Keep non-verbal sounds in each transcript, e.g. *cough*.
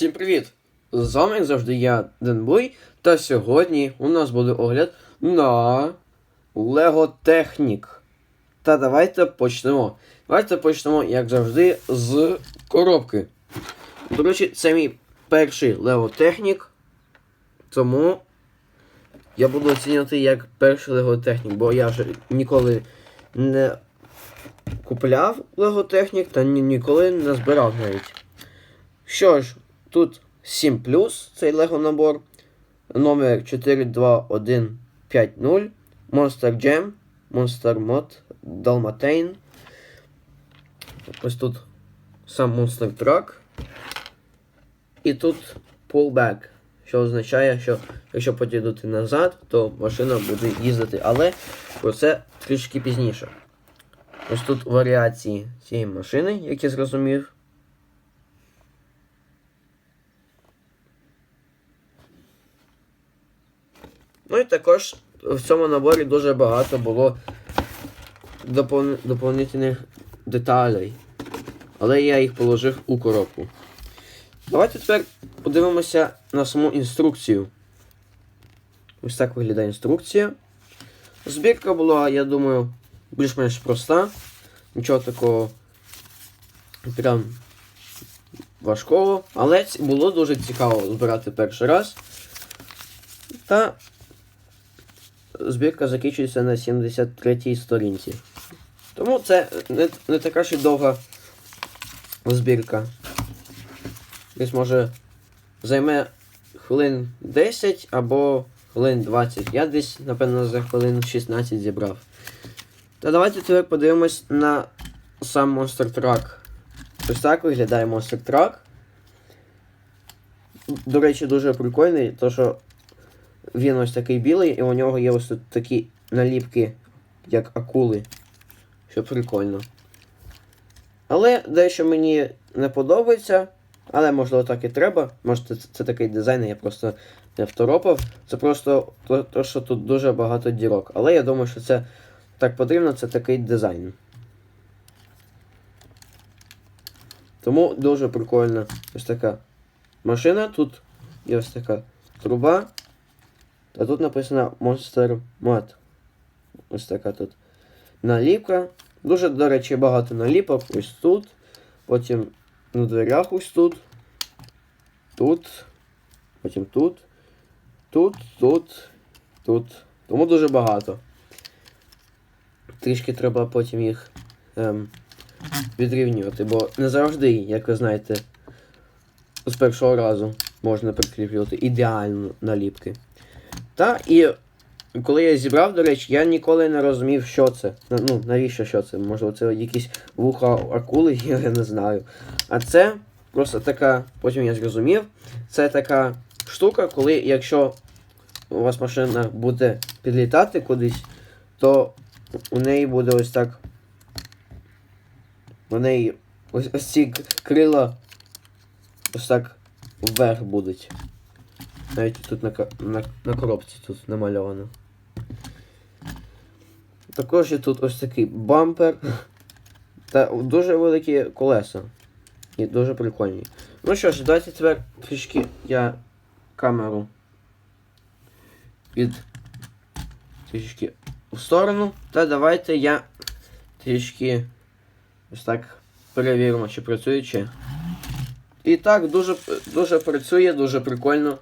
Всім привіт! З вами як завжди я, Денбой, та сьогодні у нас буде огляд на Technic. Та давайте почнемо. Давайте почнемо, як завжди, з коробки. До речі, це мій перший Technic, тому я буду оцінювати як перший Technic, бо я вже ніколи не купляв Technic та ні- ніколи не збирав навіть. Що ж, тут 7 цей Лего набор. Номер 42150. Monster Jam, Monster Mod, Dalmatane. Ось тут сам Monster Truck. І тут pullback, що означає, що якщо подійдути назад, то машина буде їздити. Але про це трішки пізніше. Ось тут варіації цієї машини, як я зрозумів. Ну і також в цьому наборі дуже багато було допол... доповнительних деталей. Але я їх положив у коробку. Давайте тепер подивимося на саму інструкцію. Ось так виглядає інструкція. Збірка була, я думаю, більш-менш проста. Нічого такого прям важкого. Але було дуже цікаво збирати перший раз. Та збірка закінчується на 73-й сторінці. Тому це не, не така ж і довга збірка. Десь може займе хвилин 10 або хвилин 20. Я десь, напевно, за хвилин 16 зібрав. Та давайте тепер подивимось на сам Monster Truck. Ось так виглядає Monster Truck. До речі, дуже прикольний, то що він ось такий білий, і у нього є ось тут такі наліпки, як акули. Що прикольно. Але дещо мені не подобається. Але можливо так і треба. Може це, це такий дизайн, я просто не второпав. Це просто то, то, що тут дуже багато дірок. Але я думаю, що це так потрібно, це такий дизайн. Тому дуже прикольна ось така машина. Тут є ось така труба. А тут написано Monster Mat. Ось така тут наліпка. Дуже, до речі, багато наліпок. Ось тут. Потім на дверях ось тут. Тут. Потім тут. Тут, тут, тут. Тому дуже багато. Трішки треба потім їх ем, відрівнювати, бо не завжди, як ви знаєте, з першого разу можна прикріплювати ідеально наліпки. Та і коли я зібрав, до речі, я ніколи не розумів, що це. Ну, навіщо що це? Можливо, це якісь вуха акули, *laughs* я не знаю. А це просто така, потім я зрозумів, це така штука, коли якщо у вас машина буде підлітати кудись, то у неї буде ось так. У неї ось, ось ці крила ось так вверх будуть. Навіть тут на, на, на коробці тут намальовано. Також є тут ось такий бампер. Та дуже великі колеса. І дуже прикольні. Ну що ж, давайте тепер трішки я камеру від трішки в сторону. Та давайте я трішки ось так перевіримо, чи працює чи. І так, дуже, дуже працює, дуже прикольно.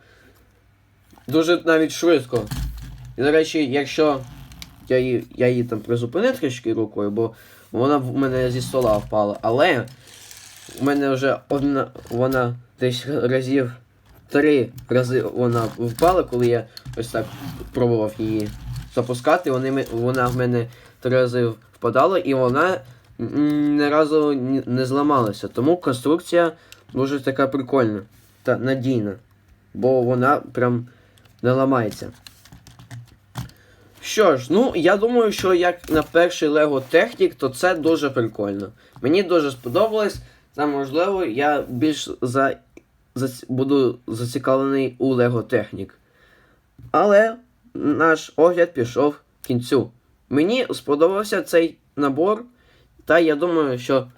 Дуже навіть швидко. І, до речі, якщо я її, я її там призупинив трішки рукою, бо вона в мене зі стола впала. Але у мене вже одна, вона десь разів три рази вона впала, коли я ось так пробував її запускати. Вони, вона в мене три рази впадала і вона ні разу не зламалася. Тому конструкція дуже така прикольна та надійна. Бо вона прям не ламається. Що ж, ну я думаю, що як на перший Lego Technic, то це дуже прикольно. Мені дуже сподобалось, та можливо я більш за, за, буду зацікавлений у Lego Technic. Але наш огляд пішов к кінцю. Мені сподобався цей набор, та я думаю, що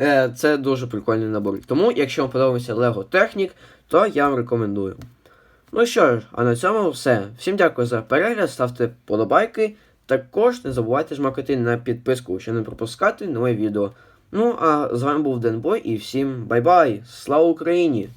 Е, це дуже прикольний набор. Тому, якщо вам подобається Lego Технік, то я вам рекомендую. Ну що ж, а на цьому все. Всім дякую за перегляд, ставте подобайки. Також не забувайте жмакати на підписку, щоб не пропускати нове відео. Ну а з вами був Денбой і всім бай-бай! Слава Україні!